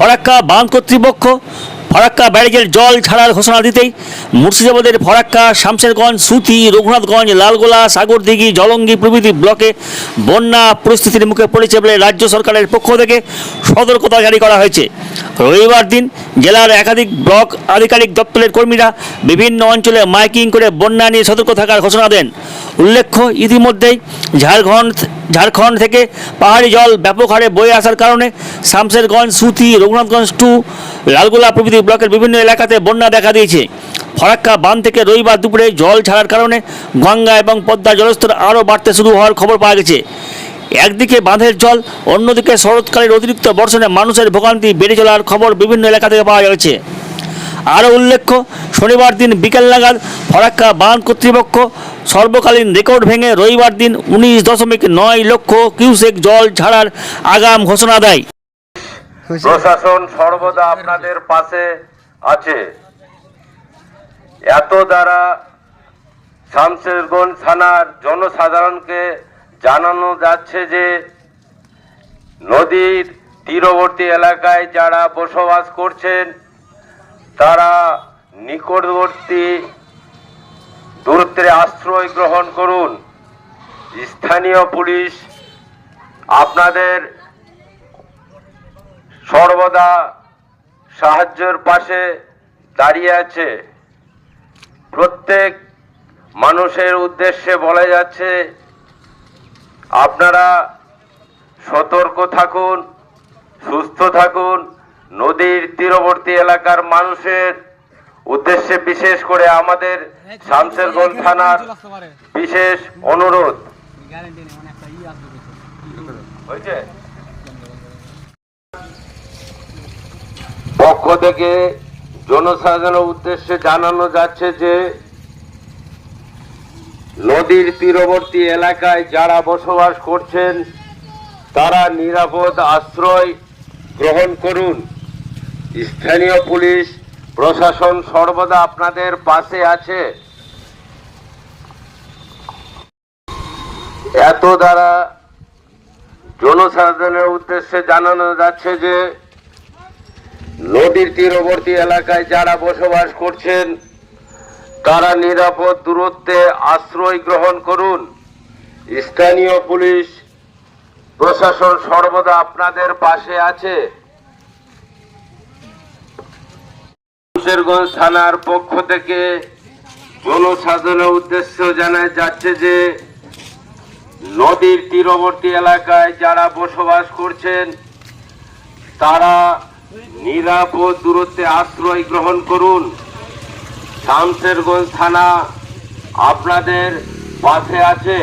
ফরাক্কা বাঁধ কর্তৃপক্ষ, ফরাক্কা ব্যারেজের জল ছাড়ার ঘোষণা দিতেই মুর্শিদাবাদের ফরাক্কা, শামশেরগঞ্জ, সুতি, রঘুনাথগঞ্জ, লালগোলা, সাগরদিঘি, জলঙ্গি প্রভৃতি ব্লকে বন্যা পরিস্থিতির মুখে পড়েছে বলে রাজ্য সরকারের পক্ষ থেকে সতর্কতা জারি করা হয়েছে। রবিবার দিন জেলার একাধিক ব্লক আধিকারিক দপ্তরের কর্মীরা বিভিন্ন অঞ্চলে মাইকিং করে বন্যা নিয়ে সতর্ক থাকার ঘোষণা দেন। উল্লেখ্য, ইতিমধ্যেই ঝাড়খণ্ড ঝাড়খণ্ড থেকে পাহাড়ি জল ব্যাপক হারে বয়ে আসার কারণে শামশেরগঞ্জ, সুতি, রঘুনাথগঞ্জ টু লালগোলা প্রভৃতি ব্লকের বিভিন্ন এলাকাতে বন্যা দেখা দিয়েছে। ফরাক্কা বাঁধ থেকে রবিবার দুপুরে জল ছাড়ার কারণে গঙ্গা এবং পদ্মার জলস্তর আরও বাড়তে শুরু হওয়ার খবর পাওয়া গেছে। একদিকে বাঁধের জল, অন্যদিকে শরৎকালের অতিরিক্ত বর্ষণে মানুষের ভোগান্তি বেড়ে চলার খবর বিভিন্ন এলাকা থেকে পাওয়া যাচ্ছে। আরও উল্লেখ্য, শনিবার দিন বিকেল নাগাদ ফরাক্কা বাঁধ কর্তৃপক্ষ সর্বকালীন রেকর্ড ভেঙে রবিবার দিন উনিশ দশমিক নয় লক্ষ কিউসেক জল ছাড়ার আগাম ঘোষণা দেয়। প্রশাসন সর্বদা আপনাদের পাশে আছে। এত দ্বারা শামশেরগঞ্জ থানার জনসাধারণকে জানানো যাচ্ছে যে নদীর তীরবর্তী এলাকায় যারা বসবাস করছেন, তারা নিকটবর্তী দূরত্বে আশ্রয় গ্রহণ করুন। স্থানীয় পুলিশ আপনাদের সর্বদা সাহায্যের পাশে দাঁড়িয়ে আছে। প্রত্যেক মানুষের উদ্দেশ্যে বলা যাচ্ছে আপনারা সতর্ক থাকুন, সুস্থ থাকুন। নদীর তীরবর্তী এলাকার মানুষের উদ্দেশ্যে বিশেষ করে আমাদের শামশেরগঞ্জ থানার বিশেষ অনুরোধ। পক্ষ থেকে জনসাধারণের উদ্দেশ্যে জানানো যাচ্ছে যে নদীর তীরবর্তী এলাকায় যারা বসবাস করছেন, তারা নিরাপদ আশ্রয় গ্রহণ করুন। স্থানীয় পুলিশ, প্রশাসন সর্বদা আপনাদের পাশে আছে। এত দ্বারা জনসাধারণের উদ্দেশ্যে জানানো যাচ্ছে যে, নদীর তীরবর্তী এলাকায় যারা বসবাস করছেন তারা নিরাপদ দূরত্বে আশ্রয় গ্রহণ করুন। স্থানীয় পুলিশ, প্রশাসন সর্বদা আপনাদের পাশে আছে। থানার পক্ষ থেকে জনসাধারণের উদ্দেশ্য জানা যাচ্ছে যে, নদীর তীরবর্তী এলাকায় যারা বসবাস করছেন, তারা নিরাপদ দূরত্বে আশ্রয় গ্রহণ করুন। শামশেরগঞ্জ থানা আপনাদের পাশে আছে।